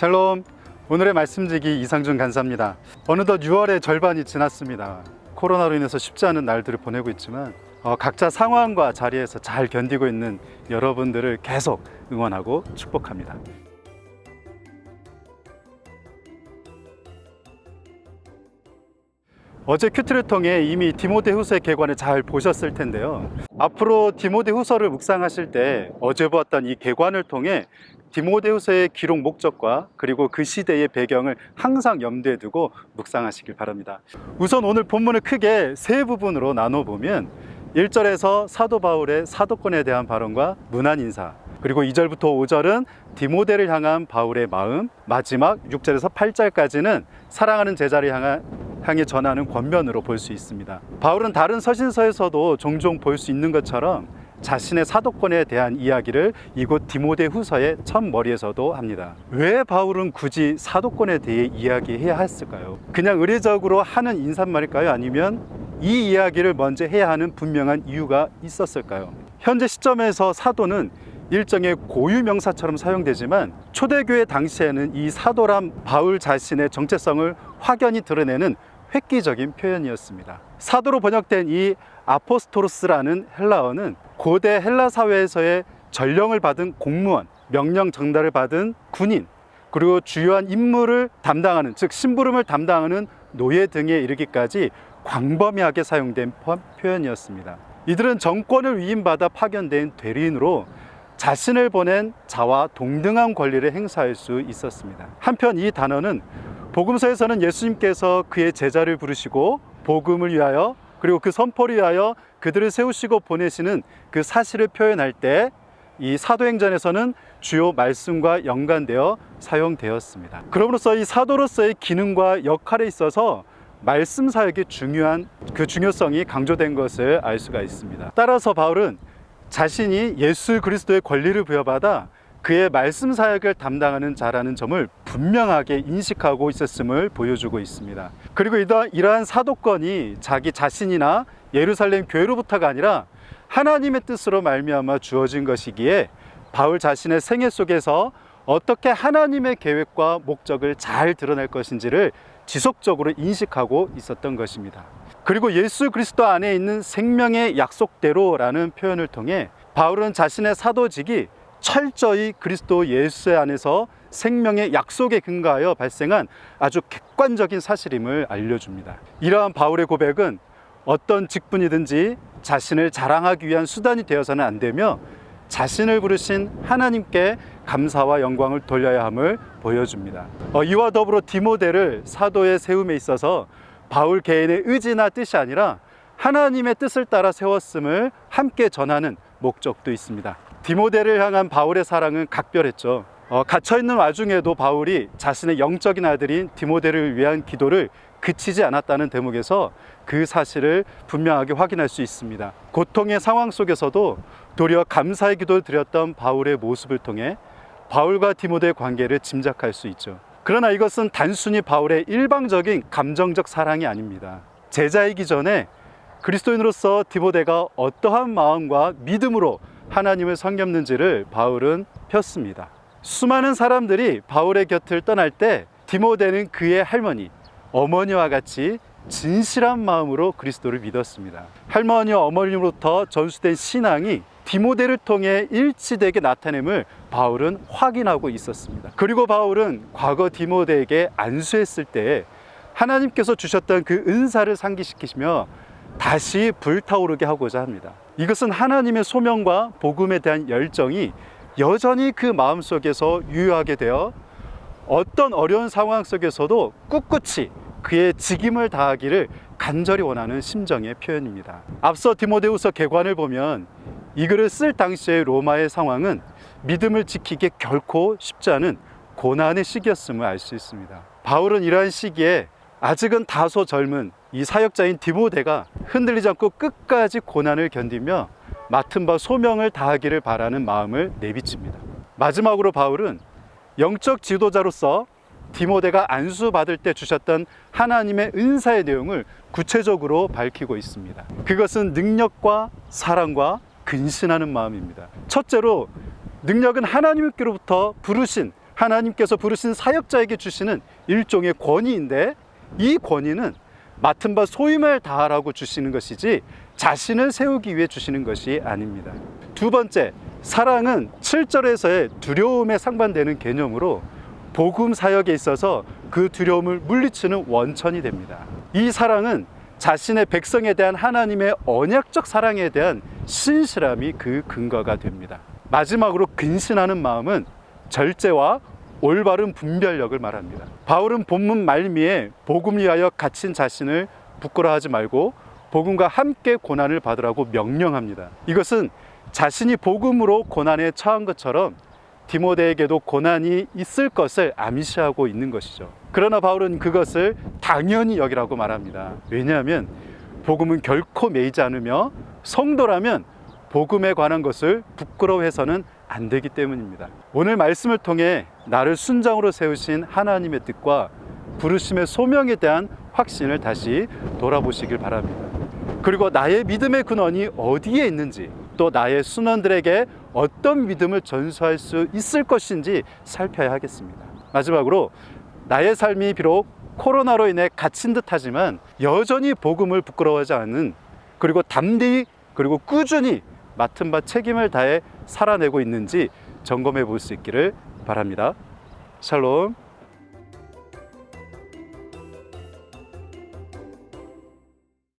샬롬. 오늘의 말씀지기 이상준 간사입니다. 어느덧 6월의 절반이 지났습니다. 코로나로 인해서 쉽지 않은 날들을 보내고 있지만 어, 각자 상황과 자리에서 잘 견디고 있는 여러분들을 계속 응원하고 축복합니다. 어제 큐트를 통해 이미 디모데 후서의 개관을 잘 보셨을 텐데요. 앞으로 디모데 후서를 묵상하실 때 어제 보았던 이 개관을 통해 디모데후서의 기록 목적과 그리고 그 시대의 배경을 항상 염두에 두고 묵상하시길 바랍니다. 우선 오늘 본문을 크게 세 부분으로 나눠 보면 1절에서 사도 바울의 사도권에 대한 발언과 문안 인사 그리고 2절부터 5절은 디모데를 향한 바울의 마음 마지막 6절에서 8절까지는 사랑하는 제자를 향한 향해 전하는 권면으로 볼 수 있습니다. 바울은 다른 서신서에서도 종종 볼 수 있는 것처럼 자신의 사도권에 대한 이야기를 이곳 디모데 후서의 첫 머리에서도 합니다. 왜 바울은 굳이 사도권에 대해 이야기해야 했을까요? 그냥 의례적으로 하는 인사말일까요? 아니면 이 이야기를 먼저 해야 하는 분명한 이유가 있었을까요? 현재 시점에서 사도는 일종의 고유 명사처럼 사용되지만 초대교회 당시에는 이 사도란 바울 자신의 정체성을 확연히 드러내는 획기적인 표현이었습니다. 사도로 번역된 이 아포스토로스라는 헬라어는 고대 헬라 사회에서의 전령을 받은 공무원, 명령 전달을 받은 군인, 그리고 주요한 임무를 담당하는 즉 심부름을 담당하는 노예 등에 이르기까지 광범위하게 사용된 표현이었습니다. 이들은 정권을 위임받아 파견된 대리인으로 자신을 보낸 자와 동등한 권리를 행사할 수 있었습니다. 한편 이 단어는 복음서에서는 예수님께서 그의 제자를 부르시고 복음을 위하여 그리고 그 선포를 위하여 그들을 세우시고 보내시는 그 사실을 표현할 때 이 사도행전에서는 주요 말씀과 연관되어 사용되었습니다. 그럼으로써 이 사도로서의 기능과 역할에 있어서 말씀 사역의 중요한 그 중요성이 강조된 것을 알 수가 있습니다. 따라서 바울은 자신이 예수 그리스도의 권리를 부여받아 그의 말씀 사역을 담당하는 자라는 점을 분명하게 인식하고 있었음을 보여주고 있습니다. 그리고 이러한 사도권이 자기 자신이나 예루살렘 교회로부터가 아니라 하나님의 뜻으로 말미암아 주어진 것이기에 바울 자신의 생애 속에서 어떻게 하나님의 계획과 목적을 잘 드러낼 것인지를 지속적으로 인식하고 있었던 것입니다. 그리고 예수 그리스도 안에 있는 생명의 약속대로라는 표현을 통해 바울은 자신의 사도직이 철저히 그리스도 예수 안에서 생명의 약속에 근거하여 발생한 아주 객관적인 사실임을 알려줍니다. 이러한 바울의 고백은 어떤 직분이든지 자신을 자랑하기 위한 수단이 되어서는 안 되며 자신을 부르신 하나님께 감사와 영광을 돌려야 함을 보여줍니다. 어, 이와 더불어 디모데를 사도의 세움에 있어서 바울 개인의 의지나 뜻이 아니라 하나님의 뜻을 따라 세웠음을 함께 전하는 목적도 있습니다. 디모데를 향한 바울의 사랑은 각별했죠. 어, 갇혀 있는 와중에도 바울이 자신의 영적인 아들인 디모데를 위한 기도를 그치지 않았다는 대목에서 그 사실을 분명하게 확인할 수 있습니다. 고통의 상황 속에서도 도리어 감사의 기도를 드렸던 바울의 모습을 통해 바울과 디모데의 관계를 짐작할 수 있죠. 그러나 이것은 단순히 바울의 일방적인 감정적 사랑이 아닙니다. 제자이기 전에 그리스도인으로서 디모데가 어떠한 마음과 믿음으로 하나님을 섬겼는지를 바울은 폈습니다. 수많은 사람들이 바울의 곁을 떠날 때 디모데는 그의 할머니, 어머니와 같이 진실한 마음으로 그리스도를 믿었습니다. 할머니와 어머니로부터 전수된 신앙이 디모데를 통해 일치되게 나타냄을 바울은 확인하고 있었습니다. 그리고 바울은 과거 디모데에게 안수했을 때 하나님께서 주셨던 그 은사를 상기시키시며 다시 불타오르게 하고자 합니다. 이것은 하나님의 소명과 복음에 대한 열정이 여전히 그 마음 속에서 유효하게 되어 어떤 어려운 상황 속에서도 꿋꿋이 그의 직임을 다하기를 간절히 원하는 심정의 표현입니다. 앞서 디모데후서 개관을 보면 이 글을 쓸 당시의 로마의 상황은 믿음을 지키기 결코 쉽지 않은 고난의 시기였음을 알 수 있습니다. 바울은 이러한 시기에 아직은 다소 젊은 이 사역자인 디모데가 흔들리지 않고 끝까지 고난을 견디며 맡은 바 소명을 다하기를 바라는 마음을 내비칩니다. 마지막으로 바울은 영적 지도자로서 디모데가 안수 받을 때 주셨던 하나님의 은사의 내용을 구체적으로 밝히고 있습니다. 그것은 능력과 사랑과 근신하는 마음입니다. 첫째로 능력은 하나님께로부터 부르신 하나님께서 부르신 사역자에게 주시는 일종의 권위인데 이 권위는 맡은 바 소임을 다하라고 주시는 것이지 자신을 세우기 위해 주시는 것이 아닙니다. 두 번째, 사랑은 7절에서의 두려움에 상반되는 개념으로 복음 사역에 있어서 그 두려움을 물리치는 원천이 됩니다. 이 사랑은 자신의 백성에 대한 하나님의 언약적 사랑에 대한 신실함이 그 근거가 됩니다. 마지막으로 근신하는 마음은 절제와 올바른 분별력을 말합니다. 바울은 본문 말미에 복음 위하여 갇힌 자신을 부끄러워하지 말고 복음과 함께 고난을 받으라고 명령합니다. 이것은 자신이 복음으로 고난에 처한 것처럼 디모데에게도 고난이 있을 것을 암시하고 있는 것이죠. 그러나 바울은 그것을 당연히 여기라고 말합니다. 왜냐하면 복음은 결코 매이지 않으며 성도라면 복음에 관한 것을 부끄러워해서는 안 되기 때문입니다. 오늘 말씀을 통해 나를 순장으로 세우신 하나님의 뜻과 부르심의 소명에 대한 확신을 다시 돌아보시길 바랍니다. 그리고 나의 믿음의 근원이 어디에 있는지 또 나의 순원들에게 어떤 믿음을 전수할 수 있을 것인지 살펴야 하겠습니다. 마지막으로 나의 삶이 비록 코로나로 인해 갇힌 듯 하지만 여전히 복음을 부끄러워하지 않는 그리고 담대히 그리고 꾸준히 맡은 바 책임을 다해 살아내고 있는지 점검해 볼 수 있기를 바랍니다. 샬롬.